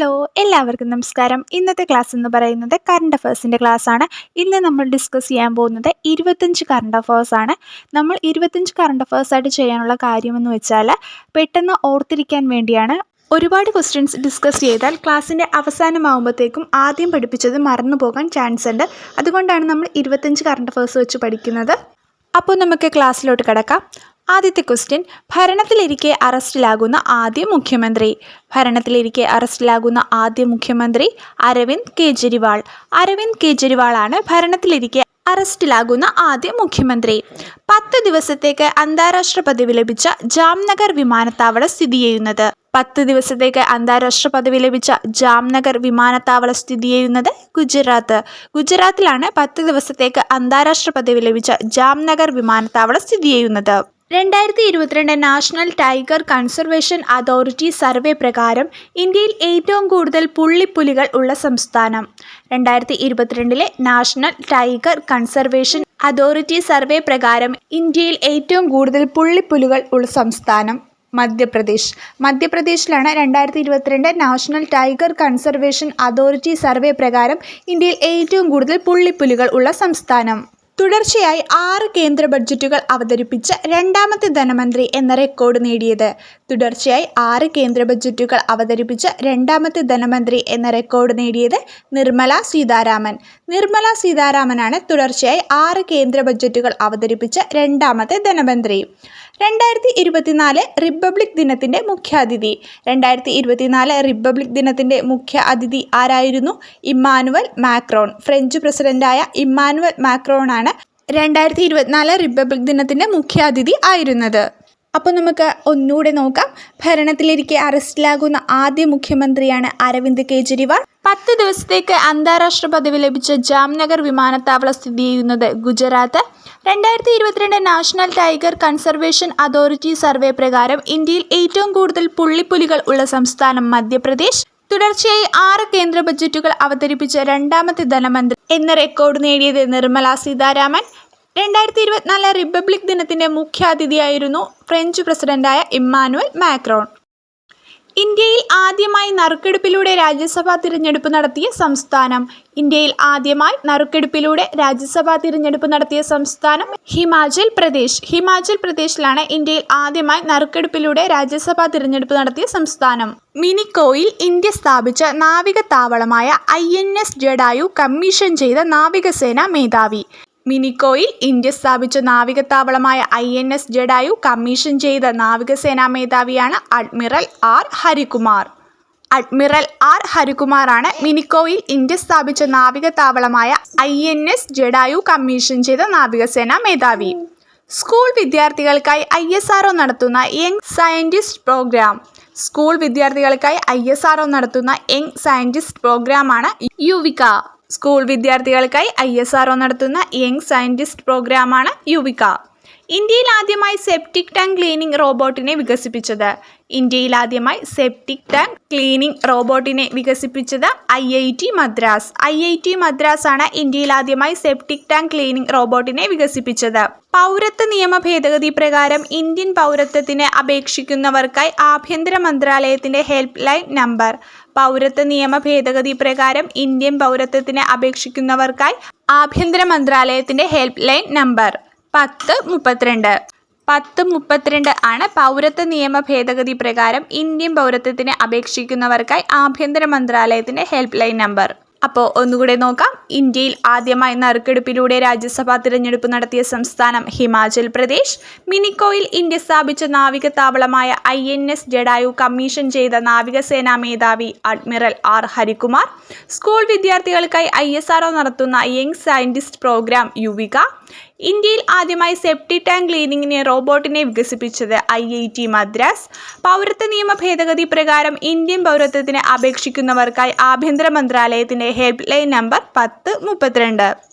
Hello എല്ലാവർക്കും നമസ്കാരം. ഇന്നത്തെ ക്ലാസ് എന്ന് പറയുന്നത് കറണ്ട് അഫേഴ്സിന്റെ ആണ്. ഇന്ന് നമ്മൾ ഡിസ്കസ് ചെയ്യാൻ പോകുന്നത് ഇരുപത്തഞ്ച് കറണ്ട് ആണ്. നമ്മൾ ഇരുപത്തഞ്ച് കറണ്ട് ആയിട്ട് ചെയ്യാനുള്ള കാര്യമെന്ന് വെച്ചാൽ പെട്ടെന്ന് ഓർത്തിരിക്കാൻ വേണ്ടിയാണ് ഒരുപാട് ക്വസ്റ്റ്യൻസ് ഡിസ്കസ് ചെയ്താൽ ക്ലാസ്സിന്റെ അവസാനമാകുമ്പോഴത്തേക്കും ആദ്യം പഠിപ്പിച്ചത് മറന്നു പോകാൻ ചാൻസ് ഉണ്ട്. അതുകൊണ്ടാണ് നമ്മൾ ഇരുപത്തഞ്ച് കറണ്ട് അഫേഴ്സ് വെച്ച് പഠിക്കുന്നത്. അപ്പോൾ നമുക്ക് ക്ലാസ്സിലോട്ട് കിടക്കാം. ആദ്യത്തെ ക്വസ്റ്റ്യൻ ഭരണത്തിലിരിക്കെ അറസ്റ്റിലാകുന്ന ആദ്യ മുഖ്യമന്ത്രി. ഭരണത്തിലിരിക്കെ അറസ്റ്റിലാകുന്ന ആദ്യ മുഖ്യമന്ത്രി അരവിന്ദ് കെജ്രിവാൾ. അരവിന്ദ് കെജ്രിവാളാണ് ഭരണത്തിലിരിക്കെ അറസ്റ്റിലാകുന്ന ആദ്യ മുഖ്യമന്ത്രി. പത്ത് ദിവസത്തേക്ക് അന്താരാഷ്ട്ര പദവി ലഭിച്ച ജാംനഗർ വിമാനത്താവളം സ്ഥിതി ചെയ്യുന്നത്. പത്ത് ദിവസത്തേക്ക് അന്താരാഷ്ട്ര പദവി ലഭിച്ച ജാംനഗർ വിമാനത്താവളം സ്ഥിതി ചെയ്യുന്നത് ഗുജറാത്ത്. ഗുജറാത്തിലാണ് പത്ത് ദിവസത്തേക്ക് അന്താരാഷ്ട്ര പദവി ലഭിച്ച ജാംനഗർ വിമാനത്താവളം സ്ഥിതി ചെയ്യുന്നത്. രണ്ടായിരത്തി ഇരുപത്തിരണ്ട് national tiger conservation authority survey പ്രകാരം ഇന്ത്യയിൽ ഏറ്റവും കൂടുതൽ പുള്ളിപ്പുലികൾ ഉള്ള സംസ്ഥാനം. രണ്ടായിരത്തി ഇരുപത്തിരണ്ടിലെ national tiger conservation authority survey പ്രകാരം ഇന്ത്യയിൽ ഏറ്റവും കൂടുതൽ പുള്ളിപ്പുലികൾ ഉള്ള സംസ്ഥാനം മധ്യപ്രദേശ്. മധ്യപ്രദേശിലാണ് രണ്ടായിരത്തി ഇരുപത്തിരണ്ട് national tiger conservation authority survey പ്രകാരം ഇന്ത്യയിൽ ഏറ്റവും കൂടുതൽ പുള്ളിപ്പുലികൾ ഉള്ള സംസ്ഥാനം. തുടർച്ചയായി ആറ് കേന്ദ്ര ബഡ്ജറ്റുകൾ അവതരിപ്പിച്ച രണ്ടാമത്തെ ധനമന്ത്രി എന്ന റെക്കോർഡ് നേടിയത്. തുടർച്ചയായി ആറ് കേന്ദ്ര ബഡ്ജറ്റുകൾ അവതരിപ്പിച്ച രണ്ടാമത്തെ ധനമന്ത്രി എന്ന റെക്കോർഡ് നേടിയത് നിർമ്മല സീതാരാമൻ. നിർമ്മല സീതാരാമനാണ് തുടർച്ചയായി ആറ് കേന്ദ്ര ബഡ്ജറ്റുകൾ അവതരിപ്പിച്ച രണ്ടാമത്തെ ധനമന്ത്രി. രണ്ടായിരത്തി ഇരുപത്തിനാല് റിപ്പബ്ലിക് ദിനത്തിന്റെ മുഖ്യാതിഥി. രണ്ടായിരത്തി ഇരുപത്തിനാല് റിപ്പബ്ലിക് ദിനത്തിന്റെ മുഖ്യ അതിഥി ആരായിരുന്നു? Emmanuel Macron. ഫ്രഞ്ച് പ്രസിഡന്റായ ഇമ്മാനുവൽ മാക്രോണാണ് രണ്ടായിരത്തി ഇരുപത്തിനാല് റിപ്പബ്ലിക് ദിനത്തിന്റെ മുഖ്യാതിഥി ആയിരുന്നത്. അപ്പോൾ നമുക്ക് ഒന്നുകൂടെ നോക്കാം. ഭരണത്തിലിരിക്കെ അറസ്റ്റിലാകുന്ന ആദ്യ മുഖ്യമന്ത്രിയാണ് അരവിന്ദ് കെജ്രിവാൾ. പത്ത് ദിവസത്തേക്ക് അന്താരാഷ്ട്ര പദവി ലഭിച്ച ജാംനഗർ വിമാനത്താവളം സ്ഥിതി ചെയ്യുന്നത് ഗുജറാത്ത്. രണ്ടായിരത്തി ഇരുപത്തിരണ്ട് national tiger conservation authority survey പ്രകാരം ഇന്ത്യയിൽ ഏറ്റവും കൂടുതൽ പുള്ളിപ്പുലികൾ ഉള്ള സംസ്ഥാനം മധ്യപ്രദേശ്. തുടർച്ചയായി ആറ് കേന്ദ്ര ബജറ്റുകൾ അവതരിപ്പിച്ച രണ്ടാമത്തെ ധനമന്ത്രി എന്ന റെക്കോർഡ് നേടിയത് നിർമ്മല സീതാരാമൻ. രണ്ടായിരത്തി ഇരുപത്തിനാല് റിപ്പബ്ലിക് ദിനത്തിന്റെ മുഖ്യാതിഥിയായിരുന്നു ഫ്രഞ്ച് പ്രസിഡന്റായ ഇമ്മാനുവൽ മാക്രോൺ. ഇന്ത്യയിൽ ആദ്യമായി നറുക്കെടുപ്പിലൂടെ രാജ്യസഭാ തിരഞ്ഞെടുപ്പ് നടത്തിയ സംസ്ഥാനം. ഇന്ത്യയിൽ ആദ്യമായി നറുക്കെടുപ്പിലൂടെ രാജ്യസഭാ തിരഞ്ഞെടുപ്പ് നടത്തിയ സംസ്ഥാനം ഹിമാചൽ പ്രദേശ്. ഹിമാചൽ പ്രദേശിലാണ് ഇന്ത്യയിൽ ആദ്യമായി നറുക്കെടുപ്പിലൂടെ രാജ്യസഭാ തിരഞ്ഞെടുപ്പ് നടത്തിയ സംസ്ഥാനം. മിനിക്കോയിൽ ഇന്ത്യ സ്ഥാപിച്ച നാവിക താവളമായ I N S Jatayu commission ചെയ്ത നാവികസേന മേധാവി. മിനിക്കോയിൽ ഇന്ത്യ സ്ഥാപിച്ച നാവികത്താവളമായ I N S Jatayu commission ചെയ്ത നാവികസേനാ മേധാവിയാണ് admiral R Harikumar. Admiral R ഹരികുമാറാണ് മിനിക്കോയിൽ ഇന്ത്യ സ്ഥാപിച്ച നാവികത്താവളമായ I N S Jatayu commission ചെയ്ത നാവികസേനാ മേധാവി. സ്കൂൾ വിദ്യാർത്ഥികൾക്കായി ഐ എസ് ആർ നടത്തുന്ന യങ് സയന്റിസ്റ്റ് പ്രോഗ്രാം. സ്കൂൾ വിദ്യാർത്ഥികൾക്കായി ഐ എസ് ആർ നടത്തുന്ന യങ് സയന്റിസ്റ്റ് പ്രോഗ്രാമാണ് യുവിക സ്കൂൾ വിദ്യാർത്ഥികൾക്കായി ഐ എസ് ആർ നടത്തുന്ന യങ് സയന്റിസ്റ്റ് പ്രോഗ്രാമാണ് യുവിക. ഇന്ത്യയിൽ ആദ്യമായി സെപ്റ്റിക് ടാങ്ക് ക്ലീനിംഗ് റോബോട്ടിനെ വികസിപ്പിച്ചത്. ഇന്ത്യയിൽ ആദ്യമായി സെപ്റ്റിക് ടാങ്ക് ക്ലീനിംഗ് റോബോട്ടിനെ വികസിപ്പിച്ചത് I I T Madras. I I T Madras ആണ് ഇന്ത്യയിൽ ആദ്യമായി സെപ്റ്റിക് ടാങ്ക് ക്ലീനിംഗ് റോബോട്ടിനെ വികസിപ്പിച്ചത്. പൗരത്വ നിയമ ഭേദഗതി പ്രകാരം ഇന്ത്യൻ പൗരത്വത്തിന് അപേക്ഷിക്കുന്നവർക്കായി ആഭ്യന്തര മന്ത്രാലയത്തിന്റെ ഹെൽപ്പ് ലൈൻ നമ്പർ പൗരത്വ നിയമ ഭേദഗതി പ്രകാരം ഇന്ത്യൻ പൗരത്വത്തിന് അപേക്ഷിക്കുന്നവർക്കായി ആഭ്യന്തര മന്ത്രാലയത്തിന്റെ ഹെൽപ്പ് ലൈൻ നമ്പർ പത്ത് മുപ്പത്തിരണ്ട്. പത്ത് മുപ്പത്തിരണ്ട് ആണ് പൗരത്വ നിയമ ഭേദഗതി പ്രകാരം ഇന്ത്യൻ പൗരത്വത്തിന് അപേക്ഷിക്കുന്നവർക്കായി ആഭ്യന്തര മന്ത്രാലയത്തിന്റെ ഹെൽപ്പ് ലൈൻ നമ്പർ. അപ്പോൾ ഒന്നുകൂടെ നോക്കാം. ഇന്ത്യയിൽ ആദ്യമായി നറുക്കെടുപ്പിലൂടെ രാജ്യസഭാ തിരഞ്ഞെടുപ്പ് നടത്തിയ സംസ്ഥാനം ഹിമാചൽ പ്രദേശ്. മിനിക്കോയിൽ ഇന്ത്യ സ്ഥാപിച്ച നാവിക താവളമായ I N S Jatayu commission ചെയ്ത നാവികസേനാ മേധാവി അഡ്മിറൽ ആർ ഹരികുമാർ. സ്കൂൾ വിദ്യാർത്ഥികൾക്കായി ഐ എസ് നടത്തുന്ന യങ് സയന്റിസ്റ്റ് പ്രോഗ്രാം യുവിക. ഇന്ത്യയിൽ ആദ്യമായി സെപ്റ്റി ടാങ്ക് ക്ലീനിങ്ങിന് റോബോട്ടിനെ വികസിപ്പിച്ചത് ഐ ഐ ടി മദ്രാസ്. പൗരത്വ നിയമ ഭേദഗതി പ്രകാരം ഇന്ത്യൻ പൗരത്വത്തിന് അപേക്ഷിക്കുന്നവർക്കായി ആഭ്യന്തര മന്ത്രാലയത്തിന്റെ ഹെൽപ്പ് ലൈൻ നമ്പർ പത്ത് മുപ്പത്തിരണ്ട്.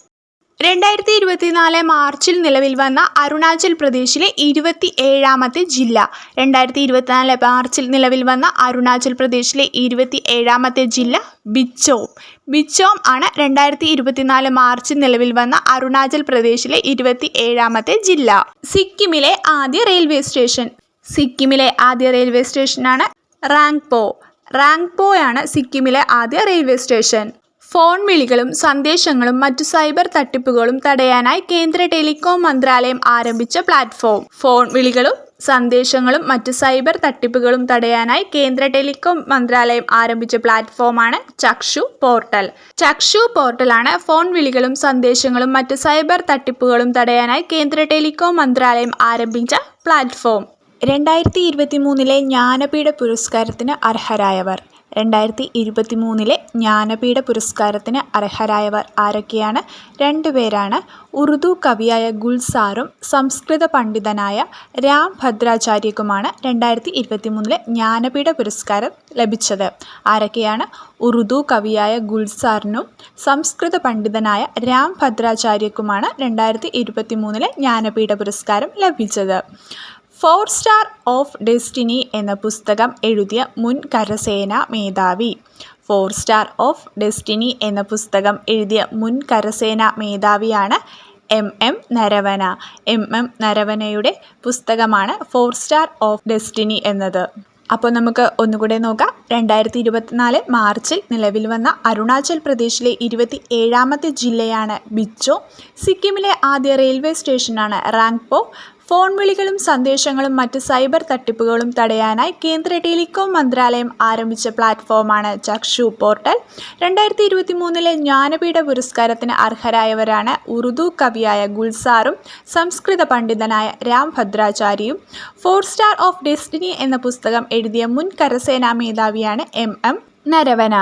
രണ്ടായിരത്തി ഇരുപത്തിനാല് മാർച്ചിൽ നിലവിൽ വന്ന അരുണാചൽ പ്രദേശിലെ ഇരുപത്തി ഏഴാമത്തെ ജില്ല. രണ്ടായിരത്തി ഇരുപത്തിനാല് മാർച്ചിൽ നിലവിൽ വന്ന അരുണാചൽ പ്രദേശിലെ ഇരുപത്തി ഏഴാമത്തെ ജില്ല ബിച്ചോം. ബിച്ചോം ആണ് രണ്ടായിരത്തി ഇരുപത്തിനാല് മാർച്ചിൽ നിലവിൽ വന്ന അരുണാചൽ പ്രദേശിലെ ഇരുപത്തി ഏഴാമത്തെ ജില്ല. സിക്കിമിലെ ആദ്യ റെയിൽവേ സ്റ്റേഷൻ. സിക്കിമിലെ ആദ്യ റെയിൽവേ സ്റ്റേഷനാണ് റാങ്പോ. റാങ്പോയാണ് സിക്കിമിലെ ആദ്യ റെയിൽവേ സ്റ്റേഷൻ. ഫോൺ വിളികളും സന്ദേശങ്ങളും മറ്റു സൈബർ തട്ടിപ്പുകളും തടയാനായി കേന്ദ്ര ടെലികോം മന്ത്രാലയം ആരംഭിച്ച പ്ലാറ്റ്ഫോം. ഫോൺ വിളികളും സന്ദേശങ്ങളും മറ്റു സൈബർ തട്ടിപ്പുകളും തടയാനായി കേന്ദ്ര ടെലികോം മന്ത്രാലയം ആരംഭിച്ച പ്ലാറ്റ്ഫോമാണ് ചക്ഷു പോർട്ടൽ. ചക്ഷു പോർട്ടലാണ് ഫോൺ വിളികളും സന്ദേശങ്ങളും മറ്റു സൈബർ തട്ടിപ്പുകളും തടയാനായി കേന്ദ്ര ടെലികോം മന്ത്രാലയം ആരംഭിച്ച പ്ലാറ്റ്ഫോം. രണ്ടായിരത്തി ഇരുപത്തി മൂന്നിലെ ജ്ഞാനപീഠ പുരസ്കാരത്തിന് അർഹരായവർ. രണ്ടായിരത്തി ഇരുപത്തി മൂന്നിലെ ജ്ഞാനപീഠ പുരസ്കാരത്തിന് അർഹരായവർ ആരൊക്കെയാണ്? രണ്ടുപേരാണ്. ഉറുദു കവിയായ ഗുൽസാറും സംസ്കൃത പണ്ഡിതനായ രാം ഭദ്രാചാര്യക്കുമാണ് രണ്ടായിരത്തി ഇരുപത്തി മൂന്നിലെ ജ്ഞാനപീഠ പുരസ്കാരം ലഭിച്ചത്. ആരൊക്കെയാണ്? ഉറുദു കവിയായ ഗുൽസാറിനും സംസ്കൃത പണ്ഡിതനായ രാം ഭദ്രാചാര്യക്കുമാണ് രണ്ടായിരത്തി ഇരുപത്തി മൂന്നിലെ ജ്ഞാനപീഠ പുരസ്കാരം ലഭിച്ചത്. ഫോർ സ്റ്റാർ ഓഫ് ഡെസ്റ്റിനി എന്ന പുസ്തകം എഴുതിയ മുൻ കരസേനാ മേധാവി. ഫോർ സ്റ്റാർ ഓഫ് ഡെസ്റ്റിനി എന്ന പുസ്തകം എഴുതിയ മുൻ കരസേനാ മേധാവിയാണ് M M Naravane M M നരവനയുടെ പുസ്തകമാണ് ഫോർ സ്റ്റാർ ഓഫ് ഡെസ്റ്റിനി എന്നത്. അപ്പോൾ നമുക്ക് ഒന്നുകൂടെ നോക്കാം. രണ്ടായിരത്തി ഇരുപത്തിനാല് മാർച്ചിൽ നിലവിൽ വന്ന അരുണാചൽ പ്രദേശിലെ ഇരുപത്തി ഏഴാമത്തെ ജില്ലയാണ് ബിച്ചോ സിക്കിമിലെ ആദ്യ റെയിൽവേ സ്റ്റേഷനാണ് റാങ്പോ ഫോൺ വിളികളും സന്ദേശങ്ങളും മറ്റ് സൈബർ തട്ടിപ്പുകളും തടയാനായി കേന്ദ്ര ടെലികോം മന്ത്രാലയം ആരംഭിച്ച പ്ലാറ്റ്ഫോമാണ് ചക്ഷു പോർട്ടൽ. രണ്ടായിരത്തി ഇരുപത്തി മൂന്നിലെ ജ്ഞാനപീഠ പുരസ്കാരത്തിന് അർഹരായവരാണ് ഉറുദു കവിയായ ഗുൽസാറും സംസ്കൃത പണ്ഡിതനായ രാം ഭദ്രാചാര്യയും ഫോർ സ്റ്റാർ ഓഫ് ഡെസ്റ്റിനി എന്ന പുസ്തകം എഴുതിയ മുൻ കരസേനാ മേധാവിയാണ് എം എം നരവന.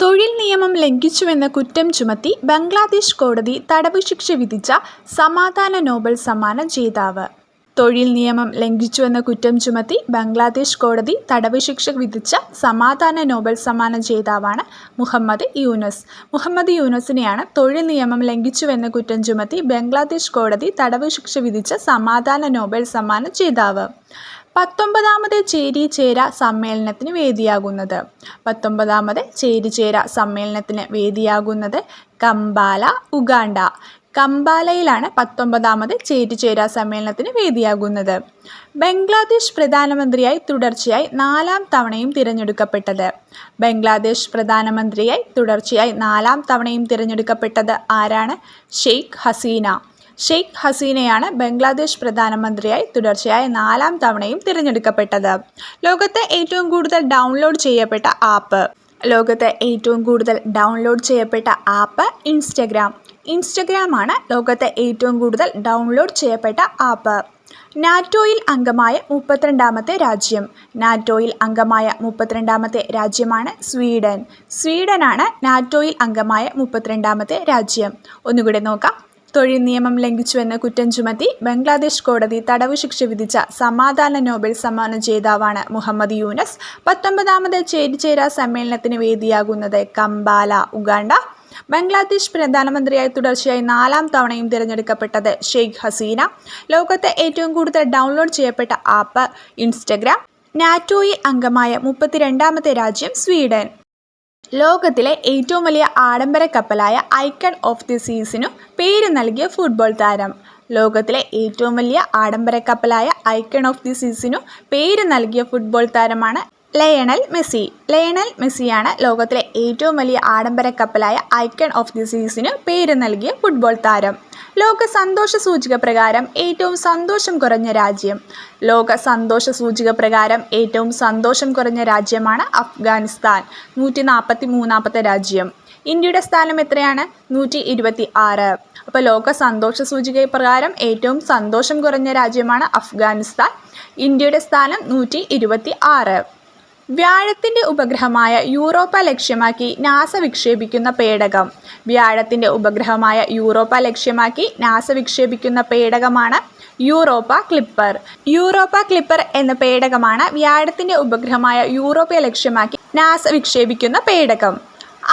തൊഴിൽ നിയമം ലംഘിച്ചുവെന്ന കുറ്റം ചുമത്തി ബംഗ്ലാദേശ് കോടതി തടവ് ശിക്ഷ വിധിച്ച സമാധാന നോബൽ സമ്മാന ജേതാവ്. തൊഴിൽ നിയമം ലംഘിച്ചുവെന്ന കുറ്റം ചുമത്തി ബംഗ്ലാദേശ് കോടതി തടവ് ശിക്ഷ വിധിച്ച സമാധാന നോബൽ സമ്മാന ജേതാവാണ് മുഹമ്മദ് യൂനസ്. മുഹമ്മദ് യൂനസിനെയാണ് തൊഴിൽ നിയമം ലംഘിച്ചുവെന്ന കുറ്റം ചുമത്തി ബംഗ്ലാദേശ് കോടതി തടവ് ശിക്ഷ വിധിച്ച സമാധാന നോബൽ സമ്മാന ജേതാവ്. പത്തൊമ്പതാമത് ചേരി ചേര സമ്മേളനത്തിന് വേദിയാകുന്നത്. പത്തൊമ്പതാമത് ചേരി ചേര സമ്മേളനത്തിന് വേദിയാകുന്നത് കമ്പാല ഉഗാണ്ട. കമ്പാലയിലാണ് പത്തൊമ്പതാമത് ചേരിചേര സമ്മേളനത്തിന് വേദിയാകുന്നത്. ബംഗ്ലാദേശ് പ്രധാനമന്ത്രിയായി തുടർച്ചയായി നാലാം തവണയും തിരഞ്ഞെടുക്കപ്പെട്ടത്. ബംഗ്ലാദേശ് പ്രധാനമന്ത്രിയായി തുടർച്ചയായി നാലാം തവണയും തിരഞ്ഞെടുക്കപ്പെട്ടത് ആരാണ്? ഷെയ്ഖ് ഹസീന. ഷെയ്ഖ് ഹസീനയാണ് ബംഗ്ലാദേശ് പ്രധാനമന്ത്രിയായി തുടർച്ചയായ നാലാം തവണയും തിരഞ്ഞെടുക്കപ്പെട്ടത്. ലോകത്തെ ഏറ്റവും കൂടുതൽ ഡൗൺലോഡ് ചെയ്യപ്പെട്ട ആപ്പ് ലോകത്തെ ഏറ്റവും കൂടുതൽ ഡൗൺലോഡ് ചെയ്യപ്പെട്ട ആപ്പ് ഇൻസ്റ്റഗ്രാം ഇൻസ്റ്റഗ്രാമാണ് ലോകത്തെ ഏറ്റവും കൂടുതൽ ഡൗൺലോഡ് ചെയ്യപ്പെട്ട ആപ്പ് നാറ്റോയിൽ അംഗമായ മുപ്പത്തിരണ്ടാമത്തെ രാജ്യം. നാറ്റോയിൽ അംഗമായ മുപ്പത്തിരണ്ടാമത്തെ രാജ്യമാണ് സ്വീഡൻ. സ്വീഡനാണ് നാറ്റോയിൽ അംഗമായ മുപ്പത്തിരണ്ടാമത്തെ രാജ്യം. ഒന്നുകൂടെ നോക്കാം. തൊഴിൽ നിയമം ലംഘിച്ചുവെന്ന് കുറ്റം ചുമത്തി ബംഗ്ലാദേശ് കോടതി തടവ് ശിക്ഷ വിധിച്ച സമാധാന നോബൽ സമ്മാന ജേതാവാണ് മുഹമ്മദ് യൂനസ്. പത്തൊമ്പതാമത് ചേരിചേര സമ്മേളനത്തിന് വേദിയാകുന്നത് കമ്പാല ഉഗാണ്ട. ബംഗ്ലാദേശ് പ്രധാനമന്ത്രിയായി തുടർച്ചയായി നാലാം തവണയും തിരഞ്ഞെടുക്കപ്പെട്ടത് ഷെയ്ഖ് ഹസീന. ലോകത്തെ ഏറ്റവും കൂടുതൽ ഡൗൺലോഡ് ചെയ്യപ്പെട്ട ആപ്പ് ഇൻസ്റ്റഗ്രാം. നാറ്റോയിൽ അംഗമായ മുപ്പത്തിരണ്ടാമത്തെ രാജ്യം സ്വീഡൻ. ലോകത്തിലെ ഏറ്റവും വലിയ ആഡംബര കപ്പലായ ഐക്കൺ ഓഫ് ദി സീസിനു പേര് നൽകിയ ഫുട്ബോൾ താരം. ലോകത്തിലെ ഏറ്റവും വലിയ ആഡംബര കപ്പലായ ഐക്കൺ ഓഫ് ദി സീസിനു പേര് നൽകിയ ഫുട്ബോൾ താരമാണ് ലയണൽ മെസ്സി. ലയണൽ മെസ്സിയാണ് ലോകത്തിലെ ഏറ്റവും വലിയ ആഡംബര കപ്പലായ ഐക്കൺ ഓഫ് ദി സീസിന് പേര് നൽകിയ ഫുട്ബോൾ താരം. ലോക സന്തോഷ സൂചിക പ്രകാരം ഏറ്റവും സന്തോഷം കുറഞ്ഞ രാജ്യം. ലോക സന്തോഷ സൂചിക പ്രകാരം ഏറ്റവും സന്തോഷം കുറഞ്ഞ രാജ്യമാണ് അഫ്ഗാനിസ്ഥാൻ നൂറ്റി നാൽപ്പത്തി മൂന്നാമത്തെ രാജ്യം. ഇന്ത്യയുടെ സ്ഥാനം എത്രയാണ്? നൂറ്റി ഇരുപത്തി ആറ് അപ്പോൾ ലോക സന്തോഷ സൂചിക പ്രകാരം ഏറ്റവും സന്തോഷം കുറഞ്ഞ രാജ്യമാണ് അഫ്ഗാനിസ്ഥാൻ. ഇന്ത്യയുടെ സ്ഥാനം നൂറ്റി ഇരുപത്തി ആറ് വ്യാഴത്തിന്റെ ഉപഗ്രഹമായ യൂറോപ്പ ലക്ഷ്യമാക്കി നാസ വിക്ഷേപിക്കുന്ന പേടകം. വ്യാഴത്തിന്റെ ഉപഗ്രഹമായ യൂറോപ്പ ലക്ഷ്യമാക്കി നാസ വിക്ഷേപിക്കുന്ന പേടകമാണ് യൂറോപ്പ ക്ലിപ്പർ. യൂറോപ്പ ക്ലിപ്പർ എന്ന പേടകമാണ് വ്യാഴത്തിന്റെ ഉപഗ്രഹമായ യൂറോപ്പ ലക്ഷ്യമാക്കി നാസ വിക്ഷേപിക്കുന്ന പേടകം.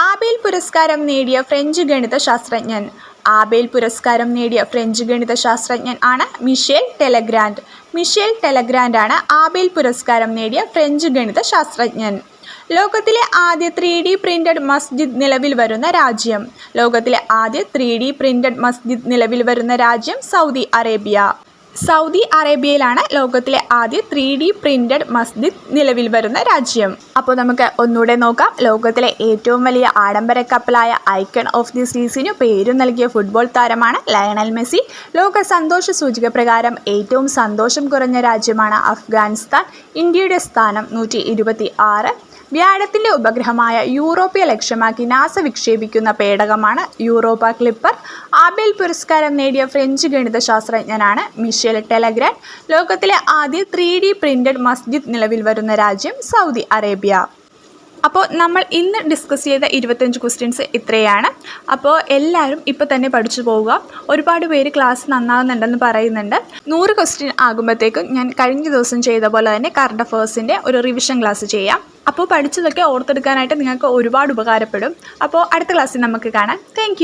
ആബേൽ പുരസ്കാരം നേടിയ ഫ്രഞ്ച് ഗണിത ശാസ്ത്രജ്ഞൻ ആബേൽ പുരസ്കാരം നേടിയ ഫ്രഞ്ച് ഗണിത ശാസ്ത്രജ്ഞൻ ആണ് മിഷേൽ ടെലഗ്രാൻഡ്. മിഷേൽ ടെലഗ്രാൻഡ് ആണ് ആബേൽ പുരസ്കാരം നേടിയ ഫ്രഞ്ച് ഗണിത ശാസ്ത്രജ്ഞൻ ലോകത്തിലെ ആദ്യ ത്രീ ഡി പ്രിന്റഡ് മസ്ജിദ് നിലവിൽ വരുന്ന രാജ്യം. ലോകത്തിലെ ആദ്യ ത്രീ ഡി പ്രിന്റഡ് മസ്ജിദ് നിലവിൽ വരുന്ന രാജ്യം സൗദി അറേബ്യ. സൗദി അറേബ്യയിലാണ് ലോകത്തിലെ ആദ്യ ത്രീ ഡി പ്രിന്റഡ് മസ്ജിദ് നിലവിൽ വരുന്ന രാജ്യം. അപ്പോൾ നമുക്ക് ഒന്നുകൂടെ നോക്കാം. ലോകത്തിലെ ഏറ്റവും വലിയ ആഡംബര കപ്പലായ ഐക്കൺ ഓഫ് ദി സീസിനു പേരു നൽകിയ ഫുട്ബോൾ താരമാണ് ലയണൽ മെസ്സി. ലോക സന്തോഷ സൂചിക പ്രകാരം ഏറ്റവും സന്തോഷം കുറഞ്ഞ രാജ്യമാണ് അഫ്ഗാനിസ്ഥാൻ. ഇന്ത്യയുടെ സ്ഥാനം നൂറ്റി വ്യാഴത്തിന്റെ ഉപഗ്രഹമായ യൂറോപ്യ ലക്ഷ്യമാക്കി നാസ വിക്ഷേപിക്കുന്ന പേടകമാണ് യൂറോപ്പ ക്ലിപ്പർ. ആബേൽ പുരസ്കാരം നേടിയ ഫ്രഞ്ച് ഗണിത ശാസ്ത്രജ്ഞനാണ് മിഷേൽ ടെലഗ്രാൻ. ലോകത്തിലെ ആദ്യ ത്രീ ഡി മസ്ജിദ് നിലവിൽ വരുന്ന രാജ്യം സൗദി അറേബ്യ. അപ്പോൾ നമ്മൾ ഇന്ന് ഡിസ്കസ് ചെയ്ത ഇരുപത്തഞ്ച് ക്വസ്റ്റ്യൻസ് ഇത്രയാണ്. അപ്പോൾ എല്ലാവരും ഇപ്പോൾ തന്നെ പഠിച്ചു പോവുക. ഒരുപാട് പേര് ക്ലാസ് നന്നാകുന്നുണ്ടെന്ന് പറയുന്നുണ്ട്. നൂറ് ക്വസ്റ്റ്യൻ ആകുമ്പോഴത്തേക്കും ഞാൻ കഴിഞ്ഞ ദിവസം ചെയ്ത പോലെ തന്നെ കറണ്ട് അഫേഴ്സിന്റെ ഒരു റിവിഷൻ ക്ലാസ് ചെയ്യാം. അപ്പോൾ പഠിച്ചതൊക്കെ ഓർത്തെടുക്കാനായിട്ട് നിങ്ങൾക്ക് ഒരുപാട് ഉപകാരപ്പെടും. അപ്പോൾ അടുത്ത ക്ലാസ്സിൽ നമുക്ക് കാണാം. താങ്ക്